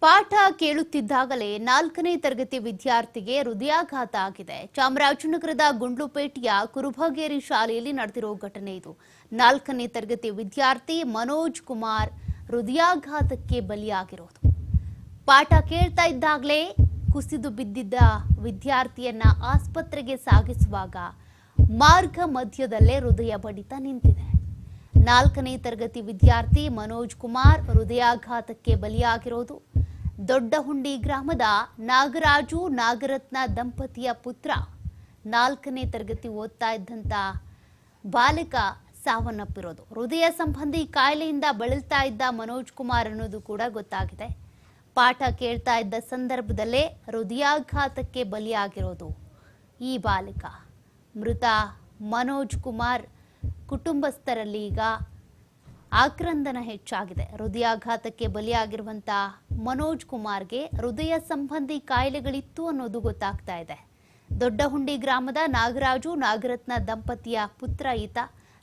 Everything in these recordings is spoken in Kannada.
ಪಾಠ ಕೇಳುತ್ತಿದ್ದಾಗಲೇ ನಾಲ್ಕನೇ ತರಗತಿ ವಿದ್ಯಾರ್ಥಿಗೆ ಹೃದಯಾಘಾತ ಆಗಿದೆ. ಚಾಮರಾಜನಗರದ ಗುಂಡ್ಲುಪೇಟೆಯ ಕುರುಭಗೇರಿ ಶಾಲೆಯಲ್ಲಿ ನಡೆದಿರೋ ಘಟನೆ ಇದು. ನಾಲ್ಕನೇ ತರಗತಿ ವಿದ್ಯಾರ್ಥಿ ಮನೋಜ್ ಕುಮಾರ್ ಹೃದಯಾಘಾತಕ್ಕೆ ಬಲಿಯಾಗಿರೋದು. ಪಾಠ ಕೇಳ್ತಾ ಇದ್ದಾಗಲೇ ಕುಸಿದು ಬಿದ್ದಿದ್ದ ವಿದ್ಯಾರ್ಥಿಯನ್ನ ಆಸ್ಪತ್ರೆಗೆ ಸಾಗಿಸುವಾಗ ಮಾರ್ಗ ಮಧ್ಯದಲ್ಲೇ ಹೃದಯ ಬಡಿತ ನಿಂತಿದೆ. ನಾಲ್ಕನೇ ತರಗತಿ ವಿದ್ಯಾರ್ಥಿ ಮನೋಜ್ ಕುಮಾರ್ ಹೃದಯಾಘಾತಕ್ಕೆ ಬಲಿಯಾಗಿರೋದು. ದೊಡ್ಡಹುಂಡಿ ಗ್ರಾಮದ ನಾಗರಾಜು ನಾಗರತ್ನ ದಂಪತಿಯ ಪುತ್ರ. ನಾಲ್ಕನೇ ತರಗತಿ ಓದ್ತಾ ಇದ್ದಂತ ಬಾಲಕ ಸಾವನ್ನಪ್ಪಿರೋದು. ಹೃದಯ ಸಂಬಂಧಿ ಕಾಯಿಲೆಯಿಂದ ಬಳಲ್ತಾ ಇದ್ದ ಮನೋಜ್ ಕುಮಾರ್ ಅನ್ನೋದು ಕೂಡ ಗೊತ್ತಾಗಿದೆ. ಪಾಠ ಕೇಳ್ತಾ ಇದ್ದ ಸಂದರ್ಭದಲ್ಲೇ ಹೃದಯಾಘಾತಕ್ಕೆ ಬಲಿಯಾಗಿರೋದು ಈ ಬಾಲಕ. ಮೃತ ಮನೋಜ್ ಕುಮಾರ್ ಕುಟುಂಬಸ್ಥರಲ್ಲಿ ಈಗ ಆಕ್ರಂದನ ಹೆಚ್ಚಾಗಿದೆ. ಹೃದಯಾಘಾತಕ್ಕೆ ಬಲಿಯಾಗಿರುವಂತ ಮನೋಜ್ ಕುಮಾರ್ಗೆ ಹೃದಯ ಸಂಬಂಧಿ ಕಾಯಿಲೆಗಳಿತ್ತು ಅನ್ನೋದು ಗೊತ್ತಾಗ್ತಾ ಇದೆ. ದೊಡ್ಡಹುಂಡಿ ಗ್ರಾಮದ ನಾಗರಾಜು, ನಾಗರತ್ನ ದಂಪತಿಯ ಪುತ್ರ ಈತ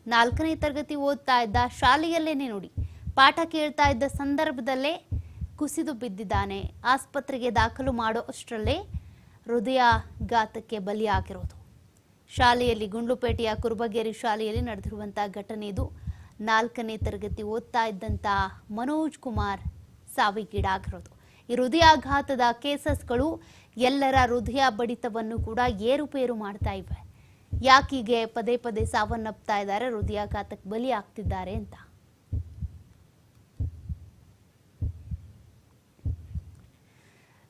ನಾಲ್ಕನೇ ತರಗತಿ ಓದ್ತಾ ಇದ್ದ ಶಾಲೆಯಲ್ಲೇನೆ ನೋಡಿ. ಪಾಠ ಕೇಳ್ತಾ ಇದ್ದ ಸಂದರ್ಭದಲ್ಲೇ ಕುಸಿದು ಬಿದ್ದಿದ್ದಾನೆ. ಆಸ್ಪತ್ರೆಗೆ ದಾಖಲು ಮಾಡೋ ಅಷ್ಟರಲ್ಲೇ ಹೃದಯಾಘಾತಕ್ಕೆ ಬಲಿಯಾಗಿರೋದು. ಶಾಲೆಯಲ್ಲಿ ಗುಂಡ್ಲುಪೇಟೆಯ ಕುರುಬಗೇರಿ ಶಾಲೆಯಲ್ಲಿ ನಡೆದಿರುವಂತಹ ಘಟನೆ ಇದು. ನಾಲ್ಕನೇ ತರಗತಿ ಓದ್ತಾ ಇದ್ದಂಥ ಮನೋಜ್ ಕುಮಾರ್ ಸಾವಿಗೀಡಾಗಿರೋದು. ಈ ಹೃದಯಾಘಾತದ ಕೇಸಸ್ಗಳು ಎಲ್ಲರ ಹೃದಯ ಬಡಿತವನ್ನು ಕೂಡ ಏರುಪೇರು ಮಾಡ್ತಾ ಇವೆ. ಯಾಕೀಗೆ ಪದೇ ಪದೇ ಸಾವನ್ನಪ್ತಾ ಇದ್ದಾರೆ, ಹೃದಯಾಘಾತಕ್ಕೆ ಬಲಿ ಆಗ್ತಿದ್ದಾರೆ ಅಂತ.